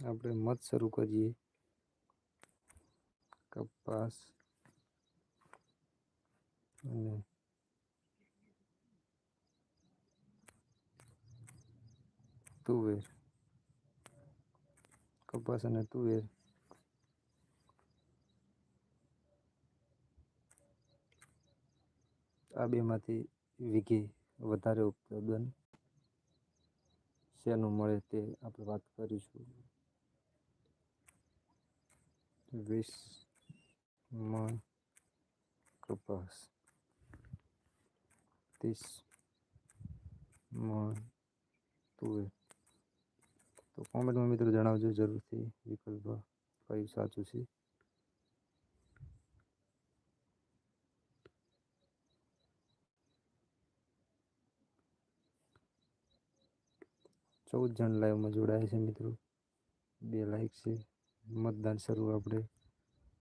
આપણે મત શરૂ કરીએ. કપાસ. અને તુવેર. કપાસ અને તુવેર. આ બેમાંથી વીઘે વધારે ઉત્પાદન શેનું મળે તે આપણે વાત કરીશું. વીસ મણ કપાસ ત્રીસ મણ તુવેર તો કોમેન્ટમાં મિત્રો જણાવજો જરૂરથી વિકલ્પ કયું સાચું છે ચૌદ જણ લાઈવમાં જોડાયા છે મિત્રો બે લાઈક છે મતદાન શરૂ આપણે